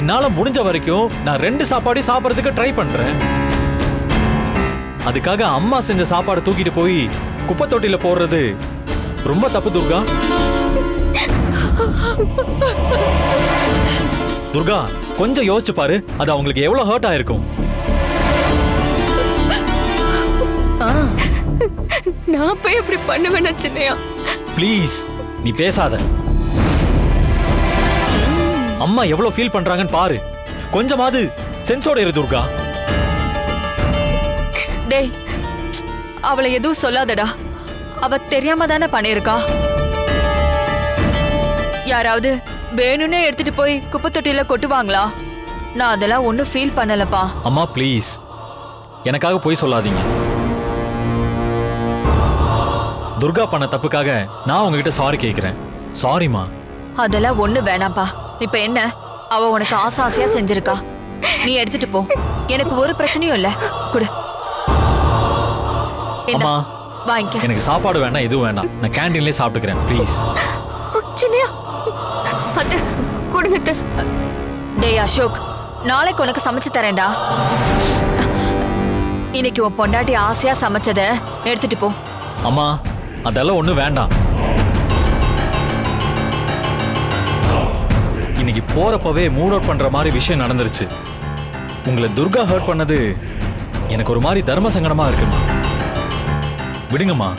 என்னால முடிஞ்ச வரைக்கும் நான் ரெண்டு சாப்பாடையும் சாப்பிடறதுக்கு ட்ரை பண்றேன். அதுக்காக அம்மா செஞ்ச சாப்பாடை தூக்கிட்டு போய் குப்பை தொட்டில போடுறது ரொம்ப தப்பு துர்கா. துர்கா கொஞ்சம் யோசிச்சு பாரு. அது அவங்களுக்கு எவ்வளவு ஹர்ட் ஆயிருக்கும். நான் போய் இப்படி பண்ணுவேன் சின்னையா ப்ளீஸ் நீ பேசாத. அம்மா எவ்வளவு ஃபீல் பண்றாங்கன்னு பாரு. கொஞ்சமாவது சென்ஸோட இரு துர்கா. டேய் அவளை எதுவும் சொல்லாதடா. அவ தெரியாம தானே பண்ணியிருக்கா. யாராவது வேணும்னே எடுத்துட்டு போய் குப்பை தொட்டியில கொட்டுவாங்களா? நான் அதெல்லாம் ஒன்றும் ஃபீல் பண்ணலப்பா. அம்மா ப்ளீஸ் எனக்காக போய் சொல்லாதீங்க. துர்கா பண்ண தப்புக்காக நான் உங்ககிட்ட சாரி கேட்கிறேன் சாரிம்மா அதெல்லாம் ஒண்ணு வேணாம்ப்பா. இப்ப என்ன? அவ உனக்கு ஆசை ஆசையா செஞ்சிருக்கா? நீ எடுத்துட்டு போ. எனக்கு ஒரு பிரச்சனையும் இல்ல. குடு. இந்தா, அம்மா வாங்கிக்க. எனக்கு சாப்பாடு வேண்டாம் எதுவும் வேண்டாம் நான் கேண்டீன்லயே சாப்பிட்டுக்கிறேன் ப்ளீஸ் சின்னையா அத்தை கொடுங்க அத்தை. டேய் அசோக் நாளைக்கு உனக்கு சமைச்சு தரேன்டா. இன்னைக்கு உன் பொண்டாட்டி ஆசையா சமைச்சத எடுத்துட்டு போ. அம்மா அதெல்லாம் ஒன்றும் வேண்டாம். இன்னைக்கு போறப்பவே மூட் அவுட் பண்ற மாதிரி விஷயம் நடந்துருச்சு. உங்களை துர்கா ஹர்ட் பண்ணது எனக்கு ஒரு மாதிரி தர்ம சங்கடமா இருக்குமா விடுங்கம்மா.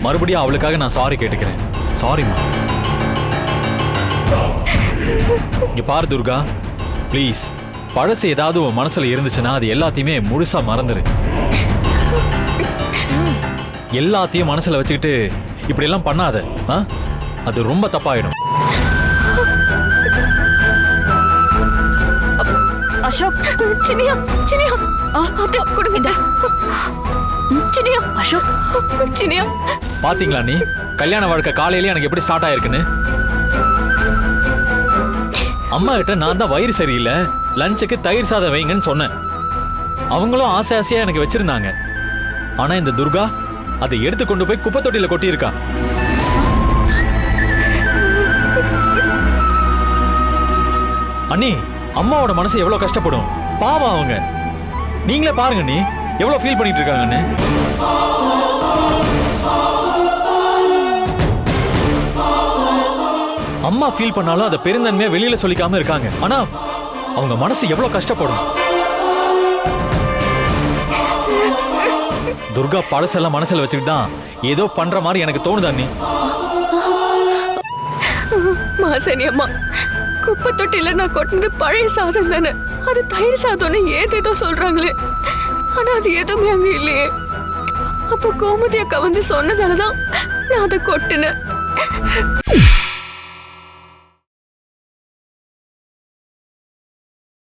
மறுபடியும் அவளுக்காக நான் சாரி கேட்டுக்கிறேன். சாரிம்மா இங்க பாரு துர்கா. ப்ளீஸ் பழசு ஏதாவது உன் மனசுல இருந்துச்சுன்னா அது எல்லாத்தையுமே முழுசா மறந்துரு. எல்லாத்தையும் மனசுல வச்சுக்கிட்டு இப்படி எல்லாம் பண்ணாத ஆ? அது ரொம்ப தப்பாயிடும். அசோக் சினியா சின்னியா. அத்தை கொடுங்க. சினியா அசோக் சினியா பாத்தீங்களா நீ? கல்யாண வாழ்க்கை காலையிலே எனக்கு எப்படி ஸ்டார்ட் ஆயிருக்குன்னு? அம்மா கிட்ட நான் தான் வயிறு சரியில்லை லஞ்சுக்கு தயிர் சாதம் வைங்கன்னு சொன்னேன். அவங்களும் ஆசை ஆசையா எனக்கு வச்சிருந்தாங்க. ஆனா இந்த துர்கா அதை எடுத்து கொண்டு போய் குப்பை தொட்டியில கொட்டியிருக்கா. அண்ணி அம்மாவோட மனசு எவ்வளவு கஷ்டப்படும்? பாவம் அவங்க. நீங்களே பாருங்க நீ எவ்வளவு ஃபீல் பண்ணிட்டு இருக்காங்கன்னு அம்மா ஃபீல் பண்ணாலும் அதை பெருந்தன்மையா வெளியில சொல்லிக்காம இருக்காங்க. ஆனா அவங்க மனசு எவ்வளவு கஷ்டப்படும்? துர்கா பழசெல்லாம் மனசுல வச்சுக்கிட்டு தான் ஏதோ பண்ற மாதிரி எனக்கு தோணுதா நீ மாசனி அம்மா குப்பை தொட்டியில நான் கொட்டினது பழைய சாதம் தானே? அது தயிர் சாதம்னு ஏதேதோ சொல்றாங்களே. ஆனா அது எதுவுமே அங்க இல்லையே. அப்ப கோமதி அக்கா வந்து சொன்னதாலதான் நான் அதை கொட்டினேன்.